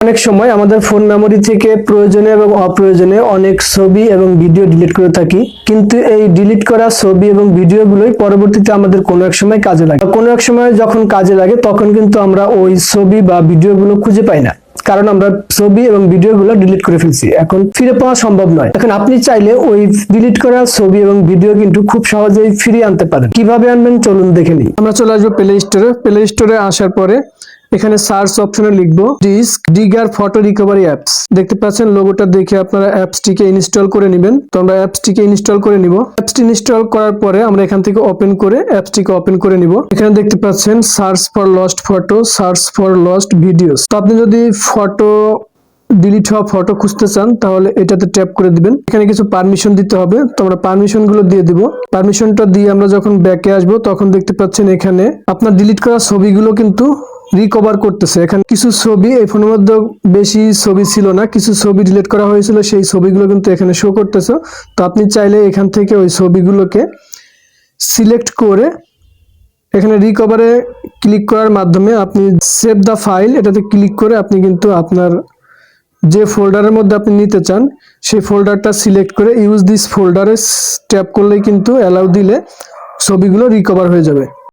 অনেক সময় আমাদের ফোন মেমোরি থেকে প্রয়োজনে এবং অপ্রয়োজনে অনেক ছবি এবং ভিডিও ডিলিট করে থাকি। কিন্তু এই ডিলিট করা ছবি এবং ভিডিওগুলোই পরবর্তীতে আমাদের কোনো এক সময় কাজে লাগে। কোনো এক সময় যখন কাজে লাগে, তখন কিন্তু আমরা ওই ছবি বা ভিডিওগুলো খুঁজে পাই না। কারণ আমরা ছবি এবং ভিডিওগুলো ডিলিট করে ফেলছি। এখন ফিরে পাওয়া সম্ভব নয়। এখন আপনি চাইলে ওই ডিলিট করা ছবি এবং ভিডিও কিন্তু খুব সহজেই ফিরিয়ে আনতে পারেন। কীভাবে আনবেন? চলুন দেখে নিই। আমরা চলে আসব প্লে স্টোরে প্লে স্টোরে আসার পরে এখানে সার্চ অপশনে লিখব disk digger photo recovery apps দেখতে পাচ্ছেন লোগোটা দেখে আপনারা অ্যাপসটিকে ইনস্টল করে নেবেন। তো আমরা অ্যাপসটিকে ইনস্টল করে নিব। অ্যাপসটি ইনস্টল করার পরে আমরা এখান থেকে ওপেন করে অ্যাপসটিকে ওপেন করে নিব। এখানে দেখতে পাচ্ছেন search for lost photo search for lost videos তো আপনি যদি ফটো ডিলিট হওয়া ফটো খুঁজতে চান, তাহলে এটাতে ট্যাপ করে দিবেন। এখানে কিছু পারমিশন দিতে হবে। তো আমরা পারমিশনগুলো দিয়ে দিব। পারমিশনটা দিয়ে আমরা যখন ব্যাকে আসব, তখন দেখতে পাচ্ছেন এখানে আপনার ডিলিট করা ছবিগুলো কিন্তু রিকভার করতেছে। এখানে কিছু ছবি এই ফোনের মধ্যে বেশি ছবি ছিল না, কিছু ছবি ডিলিট করা হয়েছিল, সেই ছবিগুলো কিন্তু এখানে শো করতেছে। তো আপনি চাইলে এখান থেকে ওই ছবিগুলোকে সিলেক্ট করে এখানে রিকভারে ক্লিক করার মাধ্যমে আপনি সেভ দ্য ফাইল এটাতে ক্লিক করে আপনি কিন্তু আপনার যে ফোল্ডারের মধ্যে আপনি নিতে চান, সেই ফোল্ডারটা সিলেক্ট করে ইউজ দিস ফোল্ডারে ট্যাপ করলেই কিন্তু অ্যালাউ দিলে ছবিগুলো রিকভার হয়ে যাবে।